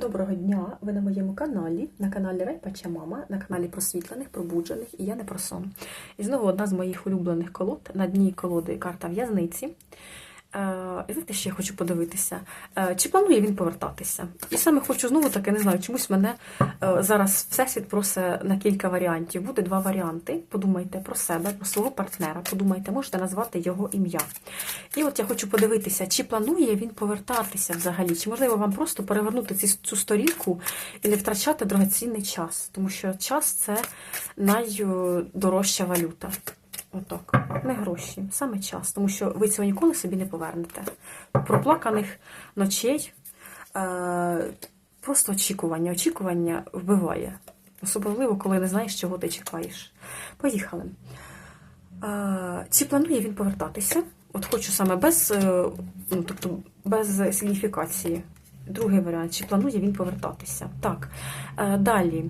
Доброго дня! Ви на моєму каналі, на каналі Райпача Мама, на каналі просвітлених, пробуджених і я не про сон. І знову одна з моїх улюблених колод. На дні колоди карта в'язниці. Е, І знаєте, ще я хочу подивитися, е, чи планує він повертатися. І саме хочу знову таки, не знаю, чомусь мене е, зараз Всесвіт просить на кілька варіантів. Буде два варіанти. Подумайте про себе, про свого партнера. Подумайте, можете назвати його ім'я. І от я хочу подивитися, чи планує він повертатися взагалі, чи можливо вам просто перевернути цю сторінку і не втрачати дорогоцінний час, тому що час це найдорожча валюта. Отак, не гроші, саме час, тому що ви цього ніколи собі не повернете. Проплаканих ночей, е, просто очікування. Очікування вбиває. Особливо, коли не знаєш, чого ти чекаєш. Поїхали. Е, чи планує він повертатися? От хочу саме без, е, ну, тобто без сигніфікації. Другий варіант, чи планує він повертатися? Так. Е, Далі.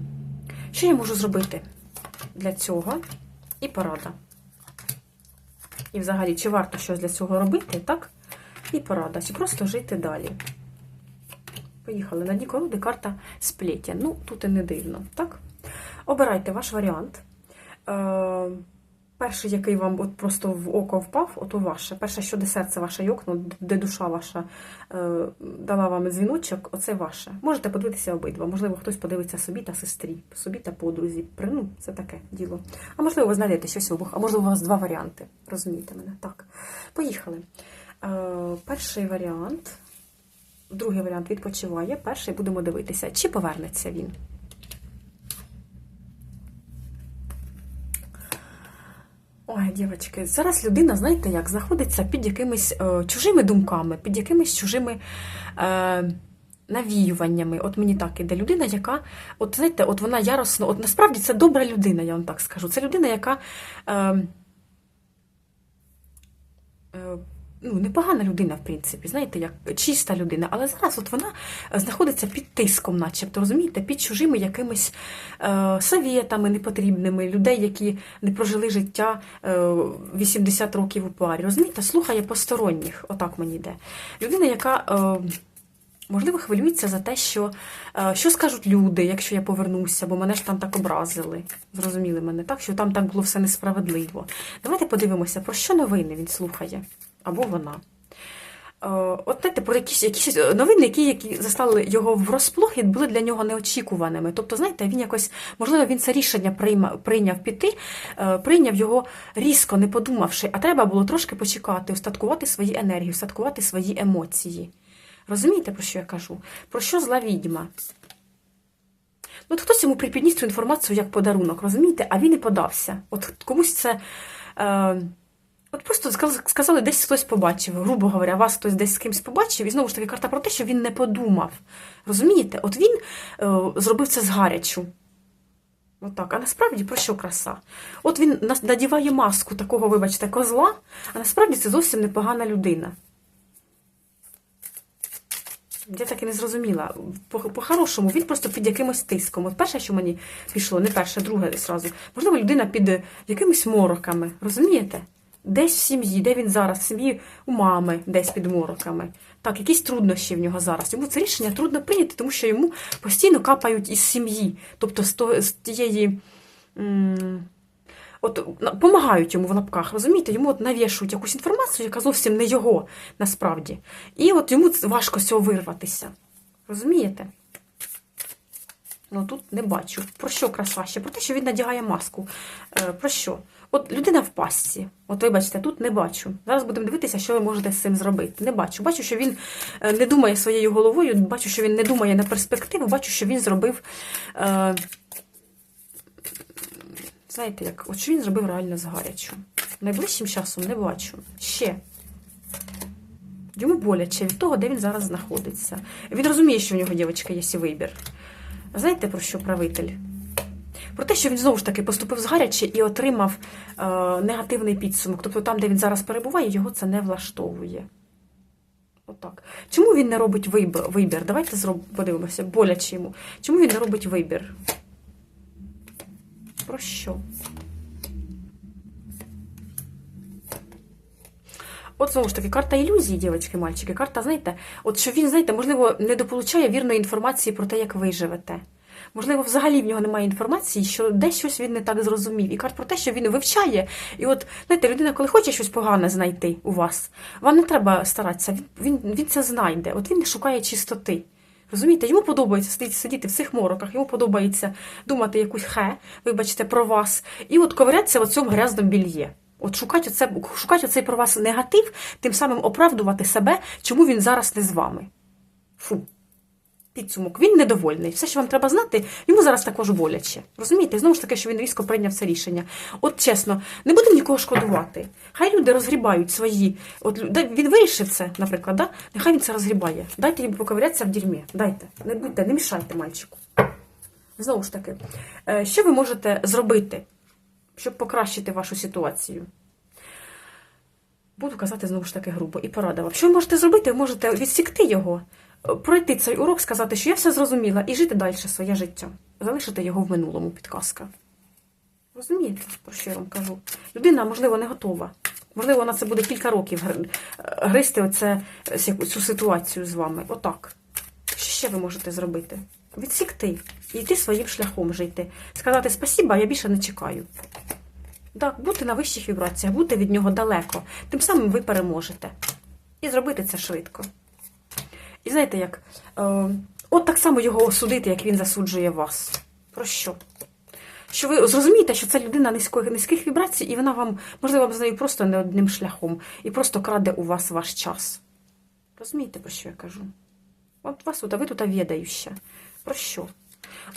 Що я можу зробити для цього? І порада. І взагалі, чи варто щось для цього робити, так? І порада, чи просто жити далі. Поїхали. На дні колоди карта сплетя. Ну, тут і не дивно, так? Обирайте ваш варіант. Перший, який вам от просто в око впав, ото ваше. Перше, що де серце ваше йокно, де душа ваша е, дала вам дзвіночок, оце ваше. Можете подивитися обидва. Можливо, хтось подивиться собі та сестрі, собі та подрузі. Ну, це таке діло. А можливо, ви знайдете щось обох, а можливо, у вас два варіанти. Розумієте мене? Так. Поїхали. Е, перший варіант. Другий варіант відпочиває. Перший будемо дивитися, чи повернеться він. Ой, дівчатки, зараз людина, знаєте, як знаходиться під якимись е, чужими думками, під якимись чужими е, навіюваннями. От мені так іде людина, яка, от знаєте, от вона яростно, от насправді це добра людина, я вам так скажу. Це людина, яка. Е, е, Ну, непогана людина, в принципі, знаєте, як чиста людина, але зараз от вона знаходиться під тиском, начебто, розумієте, під чужими якимись е, совєтами непотрібними, людей, які не прожили життя е, 80 років у парі. Розумієте, слухає посторонніх, отак мені йде. Людина, яка. Е, Можливо, хвилюється за те, що, е, що скажуть люди, якщо я повернуся, бо мене ж там так образили. Зрозуміли мене, так? Що там так було все несправедливо. Давайте подивимося, про що новини він слухає або вона. Е, От знаєте, про якісь, якісь новини, які, які застали його врозплох і були для нього неочікуваними. Тобто, знаєте, він якось, можливо, він це рішення прийняв піти, е, прийняв його різко, не подумавши, а треба було трошки почекати, устаткувати свої енергії, устаткувати свої емоції. Розумієте, про що я кажу? Про що зла відьма? Ну, От хтось йому припідніс цю інформацію як подарунок, розумієте, а він і подався. От комусь це. Е, От просто сказ- сказали, десь хтось побачив, грубо говоря, вас хтось десь з кимось побачив, і знову ж таки карта про те, що він не подумав. Розумієте? От він е, зробив це згарячу. Отак. А насправді про що краса? От він надіває маску такого, вибачте, козла, а насправді це зовсім непогана людина. Я так і не зрозуміла. По- По-хорошому, він просто під якимось тиском. От перше, що мені пішло, не перше, друге зразу. Можливо, людина під якимись мороками. Розумієте? Десь в сім'ї, де він зараз, в сім'ї у мами, десь під мороками. Так, якісь труднощі в нього зараз. Йому це рішення трудно прийняти, тому що йому постійно капають із сім'ї. Тобто з, тієї. От помагають йому в лапках, розумієте? Йому от навішують якусь інформацію, яка зовсім не його насправді. І от йому важко з цього вирватися. Розумієте? Ну тут не бачу. Про що краса ще? Про те, що він надягає маску. Е, про що? От людина в пастці. От вибачте, тут не бачу. Зараз будемо дивитися, що ви можете з цим зробити. Не бачу. Бачу, що він е, не думає своєю головою, бачу, що він не думає на перспективу, бачу, що він зробив. Е, знаєте, як, от що він зробив реально згарячу. Найближчим часом не бачу. Ще. Йому боляче від того, де він зараз знаходиться. Він розуміє, що в нього, дівчинка, є вибір. Знаєте, про що правитель? Про те, що він знову ж таки поступив згаряче і отримав е, негативний підсумок. Тобто там, де він зараз перебуває, його це не влаштовує. Отак. Чому він не робить вибір? Давайте зроб... подивимося, боляче йому. Чому він не робить вибір? Про що? От знову ж таки, карта ілюзії, дівчатки, мальчики. Карта, знаєте, от що він, знаєте, можливо, не дополучає вірної інформації про те, як ви живете. Можливо, взагалі в нього немає інформації, що десь щось він не так зрозумів. І карт про те, що він вивчає. І от, знаєте, людина, коли хоче щось погане знайти у вас, вам не треба старатися, він, він, це знайде. От він шукає чистоти. Розумієте, йому подобається сидіти, сидіти в цих мороках, йому подобається думати якусь хе, вибачте, про вас, і от ковирятися в цьому грязному більє. От шукати, оце, шукати оцей про вас негатив, тим самим оправдувати себе, чому він зараз не з вами. Фу. Підсумок, він недовольний. Все, що вам треба знати, йому зараз також боляче. Розумієте? Знову ж таки, що він різко прийняв це рішення. От чесно, не будемо нікого шкодувати. Хай люди розгрібають свої. От він вирішив це, наприклад, да? нехай він це розгрібає. Дайте йому поковирятися в дерьмі. Дайте. Не будьте, не мішайте мальчику. Знову ж таки, е, що ви можете зробити, щоб покращити вашу ситуацію? Буду казати знову ж таки грубо і порада вам. Що ви можете зробити? Ви можете відсікти його, пройти цей урок, сказати, що я все зрозуміла, і жити далі своє життя. Залишити його в минулому, підказка. Розумієте, про що я вам кажу? Людина, можливо, не готова. Можливо, вона це буде кілька років гри- гризти оце, цю ситуацію з вами. Отак. Що ще ви можете зробити? Відсікти і йти своїм шляхом жити. Сказати спасіба, я більше не чекаю. Так, бути на вищих вібраціях, бути від нього далеко. Тим самим ви переможете. І зробити це швидко. І знаєте як? Е, от так само його осудити, як він засуджує вас. Про що? Що ви зрозумієте, що це людина низької, низьких вібрацій, і вона вам, можливо, вам з нею просто не одним шляхом, і просто краде у вас ваш час. Розумієте, про що я кажу? От вас тут, а ви тут відающа. Про що?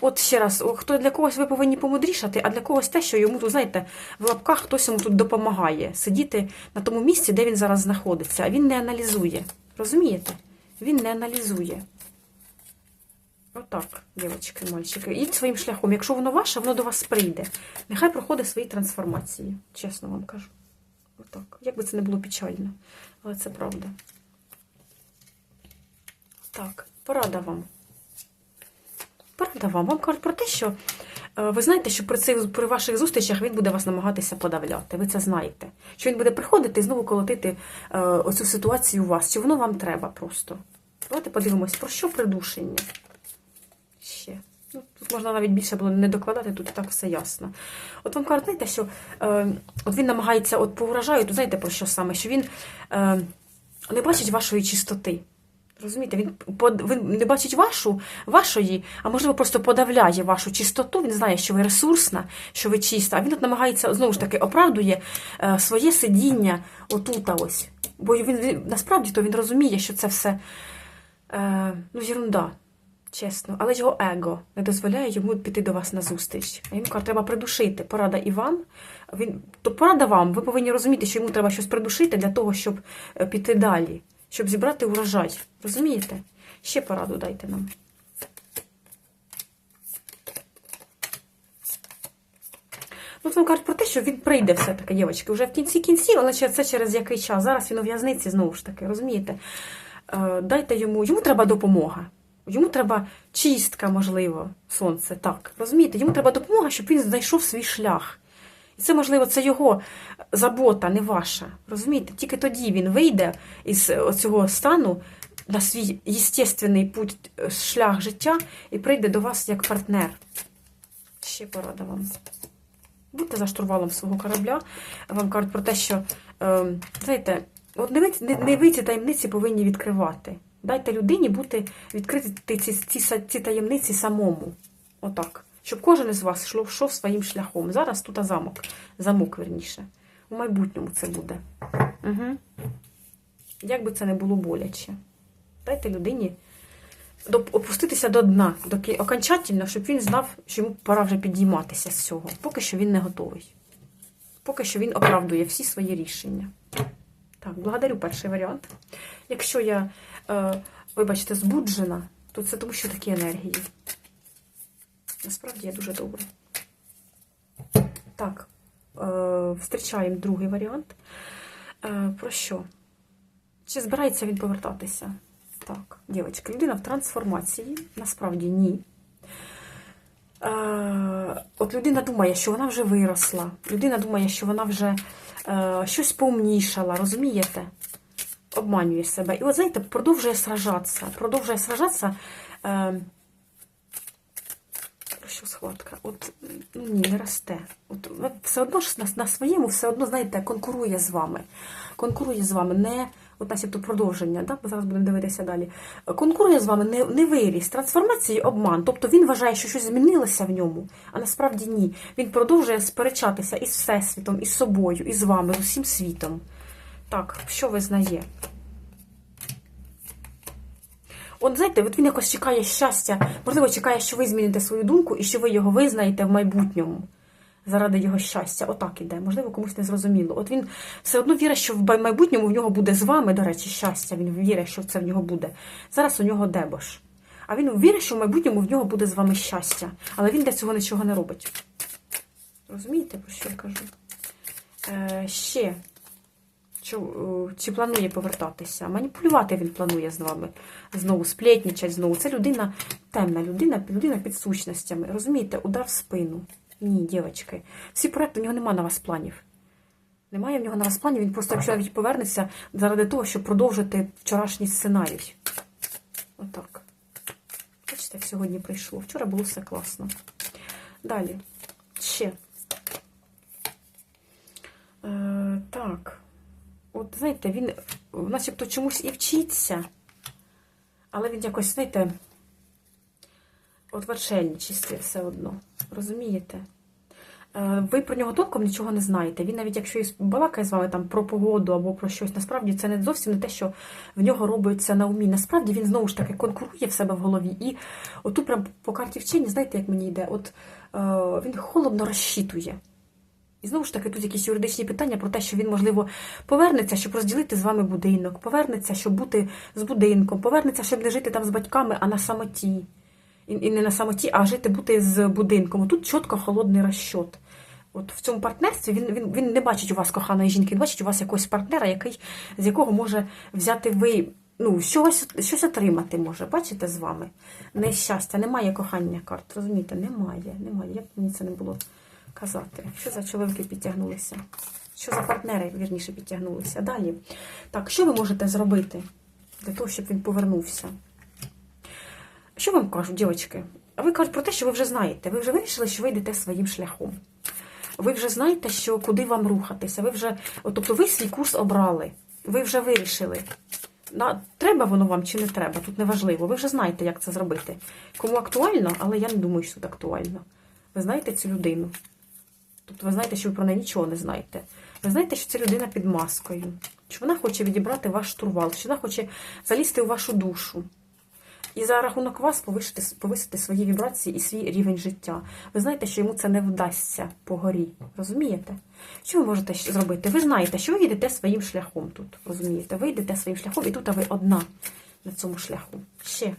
От ще раз, хто для когось ви повинні помудрішати, а для когось те, що йому тут, знаєте, в лапках хтось йому тут допомагає сидіти на тому місці, де він зараз знаходиться, а він не аналізує. Розумієте? Він не аналізує. Отак, дівчатки, мальчики. Ідіть своїм шляхом. Якщо воно ваше, воно до вас прийде. Нехай проходить свої трансформації, чесно вам кажу. Отак. Як би це не було печально, але це правда. Так, порада вам. Порада вам. Вам кажуть про те, що ви знаєте, що при, цих, при ваших зустрічах він буде вас намагатися подавляти. Ви це знаєте. Що він буде приходити і знову колотити е, оцю ситуацію у вас. Чи воно вам треба просто? Давайте подивимось, про що придушення. Ще. Ну, тут можна навіть більше було не докладати, тут і так все ясно. От вам кажуть, знаєте, що е, от він намагається, от повражаю, то знаєте про що саме? Що він е, не бачить вашої чистоти. Розумієте, він, він не бачить вашу, вашої, а можливо, просто подавляє вашу чистоту. Він знає, що ви ресурсна, що ви чиста. А він от намагається знову ж таки оправдує е, своє сидіння отута ось. Бо він, він насправді то він розуміє, що це все е, ну, єрунда, чесно. Але його его не дозволяє йому піти до вас на зустріч. А йому каже, треба придушити. Порада і вам. Він, то порада вам. Ви повинні розуміти, що йому треба щось придушити для того, щоб е, піти далі, щоб зібрати урожай. Розумієте? Ще пораду дайте нам. Ну, от кажуть про те, що він прийде все-таки, дівчатки, вже в кінці кінців, але це через який час. Зараз він у в'язниці знову ж таки, розумієте? Е, Дайте йому, йому треба допомога. Йому треба чистка, можливо, сонце, так. Розумієте, йому треба допомога, щоб він знайшов свій шлях. Це, можливо, це його забота, не ваша. Розумієте? Тільки тоді він вийде із цього стану на свій єстественний путь, е, шлях життя і прийде до вас як партнер. Ще порада вам. Будьте за штурвалом свого корабля. Вам кажуть про те, що, е, знаєте, от не ви, ці таємниці повинні відкривати. Дайте людині бути відкрити ці, ці, ці таємниці самому. Отак. Щоб кожен із вас йшов, йшов своїм шляхом. Зараз тут замок. Замок, верніше. У майбутньому це буде. Угу. Як би це не було боляче. Дайте людині опуститися до дна, доки окончательно, щоб він знав, що йому пора вже підійматися з цього. Поки що він не готовий. Поки що він оправдує всі свої рішення. Так, благодарю перший варіант. Якщо я, е, вибачте, збуджена, то це тому, що такі енергії. Насправді я дуже добре. Так, е, другий варіант. Е, про що? Чи збирається він повертатися? Так, дівчатка, людина в трансформації, насправді ні. Е, от людина думає, що вона вже виросла. Людина думає, що вона вже щось поумнішала, розумієте? обманює себе. І от знаєте, продовжує сражатися. Продовжує сражатися. Що схватка? От ну, ні, не росте. От все одно ж на, на своєму, все одно, знаєте, конкурує з вами. Конкурує з вами, не от начебто продовження, да? бо зараз будемо дивитися далі. Конкурує з вами не, не виріс, трансформації обман. Тобто він вважає, що щось змінилося в ньому, а насправді ні. Він продовжує сперечатися із Всесвітом, із собою, із вами, з усім світом. Так, що визнає? От знаєте, от він якось чекає щастя, можливо, чекає, що ви зміните свою думку і що ви його визнаєте в майбутньому. Заради його щастя, отак іде. Можливо, комусь не зрозуміло. От він все одно вірить, що в майбутньому в нього буде з вами, до речі, щастя. Він вірить, що це в нього буде. Зараз у нього дебош. А він вірить, що в майбутньому в нього буде з вами щастя. Але він для цього нічого не робить. Розумієте, про що я кажу? Е, ще. Чи, чи планує повертатися? Маніпулювати він планує з вами. Знову сплетнічать, знову. Це людина, темна людина, людина під сущностями. Розумієте, удар в спину. Ні, дівчатки. Всі проекти, у нього немає на вас планів. Немає в нього на вас планів, він просто, якщо навіть повернеться, заради того, щоб продовжити вчорашній сценарій. Отак. Бачите, як сьогодні прийшло. Вчора було все класно. Далі. Ще. Е, так. От, знаєте, він начебто чомусь і вчиться, але він якось, знаєте, от в отшельничестві все одно. Розумієте? Е, Ви про нього толком нічого не знаєте. Він навіть якщо і балакає з вами там про погоду або про щось, насправді це не зовсім не те, що в нього робиться на умі. Насправді він знову ж таки конкурує в себе в голові. І отут прям по карті вчення, знаєте, як мені йде? От е, він холодно розчитує. І знову ж таки, тут якісь юридичні питання про те, що він, можливо, повернеться, щоб розділити з вами будинок, повернеться, щоб бути з будинком, повернеться, щоб не жити там з батьками, а на самоті. І, не на самоті, а жити бути з будинком. Тут чітко холодний розчот. От в цьому партнерстві він, він, він не бачить у вас коханої жінки, він бачить у вас якогось партнера, який, з якого може взяти ви. Ну, щось, щось отримати може, бачите, з вами. Нещастя, немає кохання карт, розумієте? Немає, немає. Як мені це не було казати? Що за чоловіки підтягнулися? Що за партнери, вірніше, підтягнулися? Далі. Так, що ви можете зробити для того, щоб він повернувся? Що вам кажуть, дівчатки? Ви кажуть про те, що ви вже знаєте. Ви вже вирішили, що ви йдете своїм шляхом. Ви вже знаєте, що куди вам рухатися. Ви вже, от, тобто ви свій курс обрали. Ви вже вирішили. На, треба воно вам чи не треба, тут неважливо. Ви вже знаєте, як це зробити. Кому актуально, але я не думаю, що тут актуально. Ви знаєте цю людину. Тобто ви знаєте, що ви про неї нічого не знаєте. Ви знаєте, що це людина під маскою. Що вона хоче відібрати ваш штурвал, що вона хоче залізти у вашу душу. І за рахунок вас повисити, повисити свої вібрації і свій рівень життя. Ви знаєте, що йому це не вдасться по горі. Розумієте? Що ви можете зробити? Ви знаєте, що ви йдете своїм шляхом тут. Розумієте? Ви йдете своїм шляхом, і тут ви одна на цьому шляху. Ще.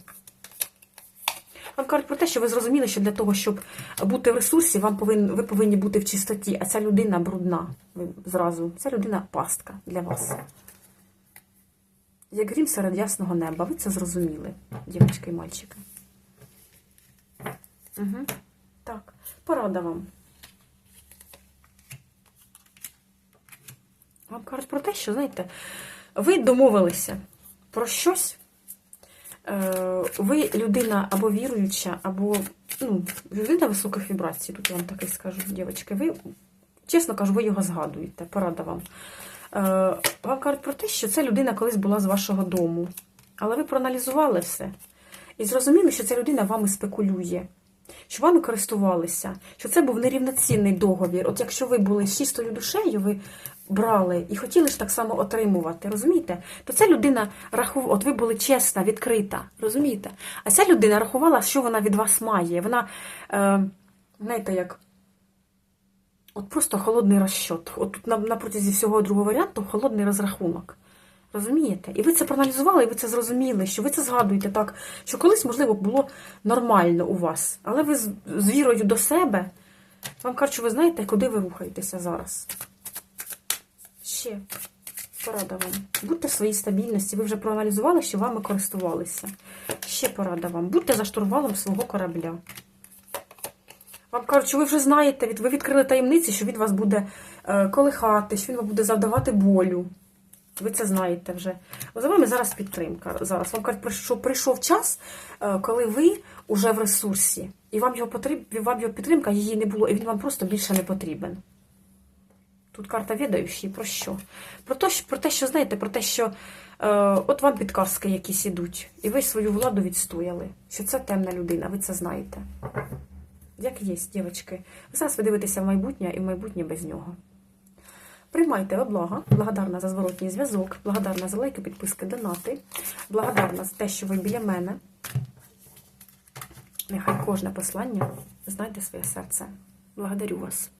Вам кажуть про те, що ви зрозуміли, що для того, щоб бути в ресурсі, вам повин, ви повинні бути в чистоті, а ця людина брудна. Ви зразу. Ця людина пастка для вас. Як грім серед ясного неба. Ви це зрозуміли, дівчатки і мальчики. Угу. Так, порада вам. Вам кажуть про те, що, знаєте, ви домовилися про щось. Е, Ви людина або віруюча, або ну, людина високих вібрацій, тут я вам таке скажу, дівчатки. Ви, чесно кажу, ви його згадуєте. Порада вам. Е, Вам кажуть про те, що ця людина колись була з вашого дому. Але ви проаналізували все. І зрозуміли, що ця людина вами спекулює, що вами користувалися, що це був нерівноцінний договір. От якщо ви були з чистою душею, ви брали і хотіли ж так само отримувати, розумієте? То ця людина рахувала, от ви були чесна, відкрита, розумієте? А ця людина рахувала, що вона від вас має. Вона, е, знаєте, як. От просто холодний розчот. От тут на, на протязі всього другого варіанту холодний розрахунок. Розумієте? І ви це проаналізували, і ви це зрозуміли, що ви це згадуєте так, що колись, можливо, було нормально у вас. Але ви з, вірою до себе, вам кажуть, ви знаєте, куди ви рухаєтеся зараз. Ще порада вам. Будьте в своїй стабільності. Ви вже проаналізували, що вами користувалися. Ще порада вам. Будьте за штурвалом свого корабля. Вам кажуть, що ви вже знаєте, ви відкрили таємниці, що він вас буде е, колихати, що він вам буде завдавати болю. Ви це знаєте вже. За вами зараз підтримка. Зараз вам кажуть, що прийшов час, е, коли ви вже в ресурсі, і вам його потріб... вам його підтримка, її не було, і він вам просто більше не потрібен. Тут карта відаючі. Про що? Про те, що, про те, що знаєте, про те, що е, от вам підказки якісь ідуть, і ви свою владу відстояли. Що це темна людина, ви це знаєте. Як є, дівчатки. Зараз ви дивитеся в майбутнє і в майбутнє без нього. Приймайте облага. Благодарна за зворотній зв'язок, благодарна за лайки, підписки, донати. Благодарна за те, що ви біля мене. Нехай кожне послання знайде своє серце. Благодарю вас.